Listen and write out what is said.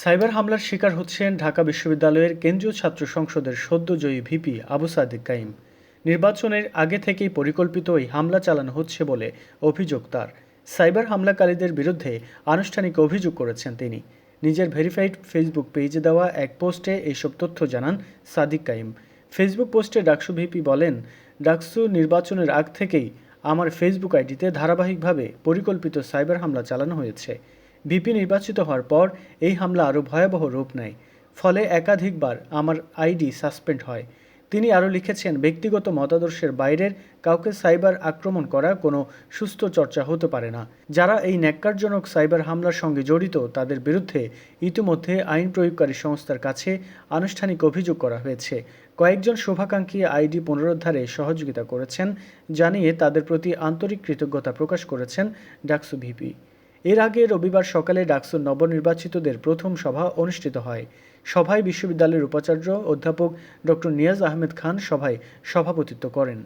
Cyber হামলার শিকার হচ্ছেন ঢাকা বিশ্ববিদ্যালয়ের কেন্দ্রীয় ছাত্র সংসদের সদ্যজয়ী ভিপি আবু সাদিক কাইম। নির্বাচনের আগে থেকেই পরিকল্পিত এই হামলা চালানো হচ্ছে বলে অভিযোগ তার। সাইবার হামলাকারীদের বিরুদ্ধে আনুষ্ঠানিক অভিযোগ করেছেন তিনি। নিজের ভেরিফাইড ফেসবুক পেজে দেওয়া এক পোস্টে এইসব তথ্য জানান সাদিক কাইম। ফেসবুক পোস্টে ডাকসু ভিপি বলেন, ডাকসু নির্বাচনের আগ থেকেই আমার ফেসবুক আইডিতে ধারাবাহিকভাবে পরিকল্পিত সাইবার হামলা চালানো হয়েছে। ভিপি নির্বাচিত হওয়ার পর এই হামলা আরও ভয়াবহ রূপ নেয়। ফলে একাধিকবার আমার আইডি সাসপেন্ড হয়। তিনি আরও লিখেছেন, ব্যক্তিগত মতাদর্শের বাইরের কাউকে সাইবার আক্রমণ করা কোনো সুস্থ চর্চা হতে পারে না। যারা এই ন্যাক্কারজনক সাইবার হামলার সঙ্গে জড়িত, তাদের বিরুদ্ধে ইতিমধ্যে আইন প্রয়োগকারী সংস্থার কাছে আনুষ্ঠানিক অভিযোগ করা হয়েছে। কয়েকজন শুভাকাঙ্ক্ষী আইডি পুনরুদ্ধারে সহযোগিতা করেছেন, জানিয়ে তাদের প্রতি আন্তরিক কৃতজ্ঞতা প্রকাশ করেছেন ডাকসু ভিপি এর আগে রবিবার সকালে ডাকসুর নবনির্বাচিতদের প্রথম সভা অনুষ্ঠিত হয়। সভায় বিশ্ববিদ্যালয়ের উপাচার্য অধ্যাপক ডক্টর নিয়াজ আহমেদ খান সভায় সভাপতিত্ব করেন।